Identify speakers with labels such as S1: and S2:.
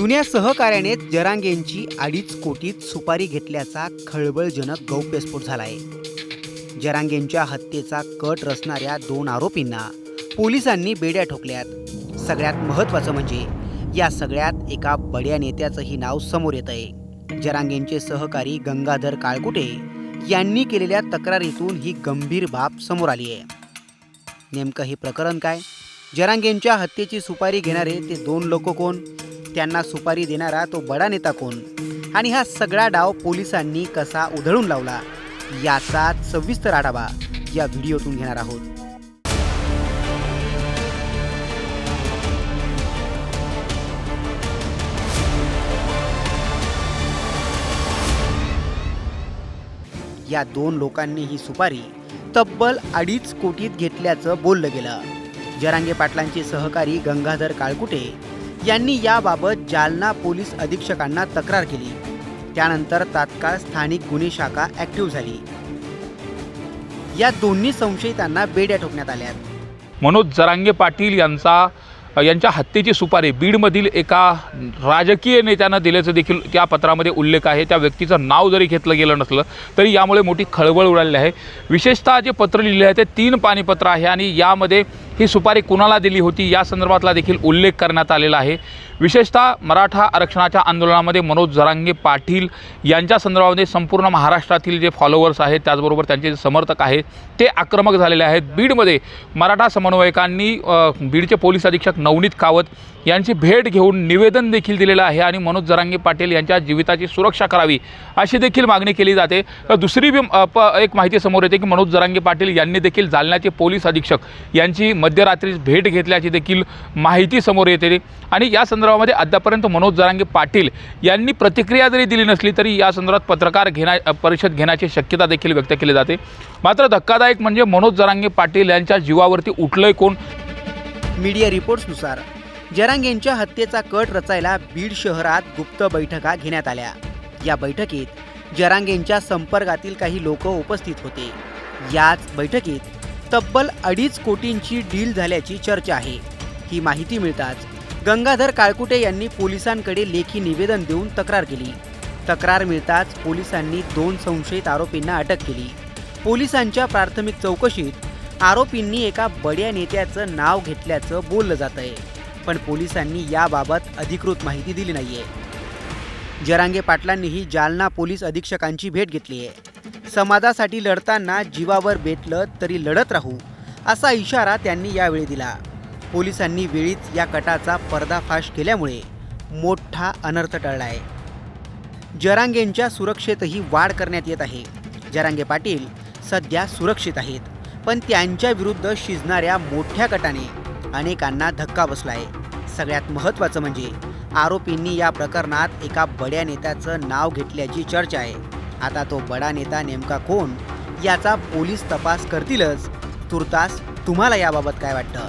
S1: जुन्या सहकार्याने जरांगेंची अडीच कोटीत सुपारी घेतल्याचा खळबळजनक गौप्यस्फोट झाला आहे जरांगेंच्या हत्येचा कट रचणाऱ्या दोन आरोपींना पोलिसांनी बेड्या ठोकल्यात. सगळ्यात महत्त्वाचं म्हणजे या सगळ्यात एका बड्या नेत्याचंही नाव समोर येत आहे जरांगेंचे सहकारी गंगाधर काळकुटे यांनी केलेल्या तक्रारीतून ही गंभीर बाब समोर आली आहे. नेमकं हे प्रकरण काय? जरांगेंच्या हत्येची सुपारी घेणारे ते दोन लोक कोण? त्यांना सुपारी देणारा तो बडा नेता कोण? आणि हा सगळा डाव पोलिसांनी कसा उधळून लावला? याचा सविस्तर आढावा या व्हिडिओतून घेणार आहोत. या दोन लोकांनी ही सुपारी तब्बल अडीच कोटीत घेतल्याचं बोललं गेलं. जरांगे पाटलांचे सहकारी गंगाधर काळकुटे यांनी याबाबत जालना पोलीस अधीक्षकांना तक्रार केली. त्यानंतर तात्काळ स्थानिक गुन्हे शाखा ऍक्टिव्ह झाली. या दोन्ही संशयितांना बेड्या ठोकण्यात आल्या
S2: मनोज जरांगे पाटील यांचा यांच्या हत्येची सुपारी बीडमधील एका राजकीय नेत्यानं दिल्याचं देखील त्या पत्रामध्ये उल्लेख आहे. त्या व्यक्तीचं नाव जरी घेतलं गेलं नसलं तरी यामुळे मोठी खळबळ उडालेली आहे. विशेषतः जे पत्र लिहिले आहे ते तीन पाणीपत्र आहे आणि यामध्ये ही सुपारी कुणाला दिली होती या संदर्भातला देखील उल्लेख करण्यात आलेला आहे. विशेषतः मराठा आरक्षणाच्या आंदोलनामध्ये मनोज जरांगे पाटील यांच्या संदर्भामध्ये संपूर्ण महाराष्ट्रातील जे फॉलोअर्स आहेत त्याचबरोबर त्यांचे जे समर्थक आहेत ते आक्रमक झालेले आहेत. बीडमध्ये मराठा समन्वयकांनी बीडचे पोलीस अधीक्षक नवनीत कावत यांची भेट घेऊन निवेदन देखील दिलेलं आहे आणि मनोज जरांगे पाटील यांच्या जीविताची सुरक्षा करावी अशी देखील मागणी केली जाते. दुसरी बी प एक माहिती समोर येते की मनोज जरांगे पाटील यांनी देखील जालन्याचे पोलीस अधीक्षक यांची मध्यरात्रीच भेट घेतल्याची देखील माहिती समोर येते. आणि या संदर्भात संदर्भामध्ये अद्यापर्यंत मनोज जरांगे पाटील यांनी प्रतिक्रिया जरी दिली नसली तरी या संदर्भात पत्रकार घेण्या परिषद घेण्याची शक्यता देखील व्यक्त केली जाते. मात्र धक्कादायक म्हणजे मनोज जरांगे पाटील यांच्या जीवावरती उठलंय कोण?
S1: मीडिया रिपोर्ट्सनुसार जरांगेंच्या हत्येचा कट रचायला बीड शहरात गुप्त बैठका घेण्यात आल्या. या बैठकीत जरांगेंच्या संपर्कातील काही लोक उपस्थित होते. याच बैठकीत तब्बल अडीच कोटींची डील झाल्याची चर्चा आहे. ही माहिती मिळताच गंगाधर काळकुटे यांनी पोलिसांकडे लेखी निवेदन देऊन तक्रार केली. तक्रार मिळताच पोलिसांनी दोन संशयित आरोपींना अटक केली. पोलिसांच्या प्राथमिक चौकशीत आरोपींनी एका बड्या नेत्याचं नाव घेतल्याचं बोललं जात आहे पण पोलिसांनी याबाबत अधिकृत माहिती दिली नाहीये. जरांगे पाटलांनीही जालना पोलीस अधीक्षकांची भेट घेतली आहे. समाजासाठी लढताना जीवावर बेतलं तरी लढत राहू असा इशारा त्यांनी यावेळी दिला. पोलिसांनी वेळीच या कटाचा पर्दाफाश केल्यामुळे मोठा अनर्थ टळला आहे जरांगेंच्या सुरक्षेतही वाढ करण्यात येत आहे. जरांगे पाटील सध्या सुरक्षित आहेत पण त्यांच्या विरुद्ध शिजणाऱ्या मोठ्या कटाने अनेकांना धक्का बसला आहे सगळ्यात महत्त्वाचं म्हणजे आरोपींनी या प्रकरणात एका बड्या नेत्याचं नाव घेतल्याची चर्चा आहे. आता तो बडा नेता नेमका कोण याचा पोलीस तपास करतीलच. तुर्तास तुम्हाला याबाबत काय वाटतं?